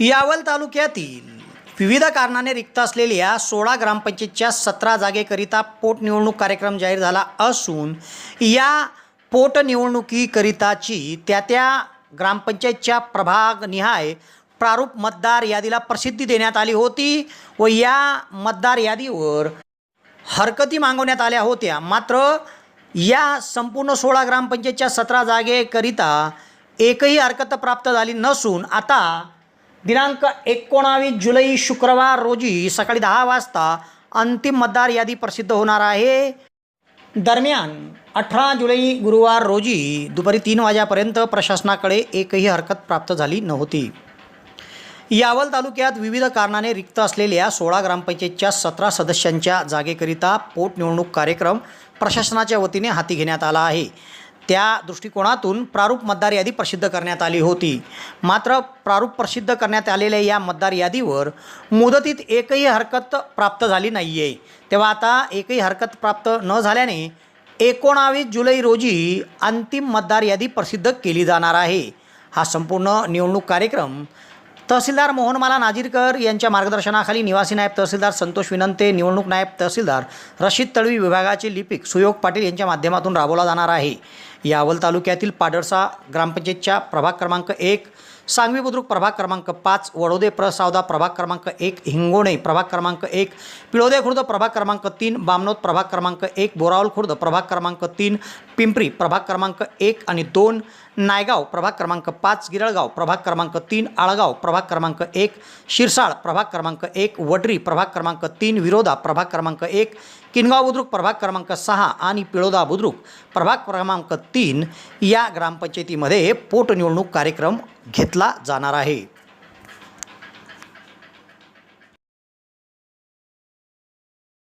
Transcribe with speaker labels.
Speaker 1: यावल तालुक्यातील विविध कारणाने रिक्त असलेल्या सोळा ग्रामपंचायतच्या सतरा जागेकरिता पोटनिवडणूक कार्यक्रम जाहीर झाला असून या पोटनिवडणुकीकरिताची त्या त्या ग्रामपंचायतच्या प्रभागनिहाय प्रारूप मतदार यादीला प्रसिद्धी देण्यात आली होती व या मतदार यादीवर हरकती मागवण्यात आल्या होत्या. मात्र या संपूर्ण सोळा ग्रामपंचायतच्या सतरा जागेकरिता एकही हरकत प्राप्त झाली नसून आता दिनांक एकोणावीस जुलै शुक्रवार रोजी सकाळी दहा वाजता अंतिम मतदार यादी प्रसिद्ध होणार आहे. दरम्यान अठरा जुलै गुरुवार रोजी दुपारी तीन वाजेपर्यंत प्रशासनाकडे एकही हरकत प्राप्त झाली नव्हती. यावल तालुक्यात विविध कारणाने रिक्त असलेल्या सोळा ग्रामपंचायतच्या सतरा सदस्यांच्या जागेकरिता पोटनिवडणूक कार्यक्रम प्रशासनाच्या वतीने हाती घेण्यात आला आहे. त्या दृष्टिकोनातून प्रारूप मतदार यादी प्रसिद्ध करण्यात आली होती. मात्र प्रारूप प्रसिद्ध करण्यात आलेल्या या मतदार यादीवर मुदतीत एकही हरकत प्राप्त झाली नाही आहे तेव्हा आता एकही हरकत प्राप्त न झाल्याने एकोणावीस जुलै रोजी अंतिम मतदार यादी प्रसिद्ध केली जाणार आहे. हा संपूर्ण निवडणूक कार्यक्रम तहसीलदार मोहनमाला नाजीरकर यांच्या मार्गदर्शनाखाली निवासी नायब तहसीलदार संतोष विनंते निवडणूक नायब तहसीलदार रशीद तळवी विभागाचे लिपिक सुयोग पाटील यांच्या माध्यमातून राबवला जाणार आहे. यावल तालुक्यातील पाडळसा ग्रामपंचायतच्या प्रभाग क्रमांक एक सांगवी बुद्रुक प्रभाग क्रमांक पाच वडोदे प्रसावदा प्रभाग क्रमांक एक हिंगोणे प्रभाग क्रमांक एक पिळोदे खुर्द प्रभाग क्रमांक तीन बामनोद प्रभाग क्रमांक एक बोरावल खुर्द प्रभाग क्रमांक तीन पिंपरी प्रभाग क्रमांक एक आणि दोन नायगाव प्रभाग क्रमांक पाच गिरळगाव प्रभाग क्रमांक तीन आळगाव प्रभाग क्रमांक एक शिरसाळ प्रभाग क्रमांक एक वडरी प्रभाग क्रमांक तीन विरोधा प्रभाग क्रमांक एक किनगाव बुद्रुक प्रभाग क्रमांक सहा आणि पिळोदा बुद्रुक प्रभाग क्रमांक तीन या ग्रामपंचायतीमध्ये पोटनिवडणूक कार्यक्रम घेतला जाणार आहे.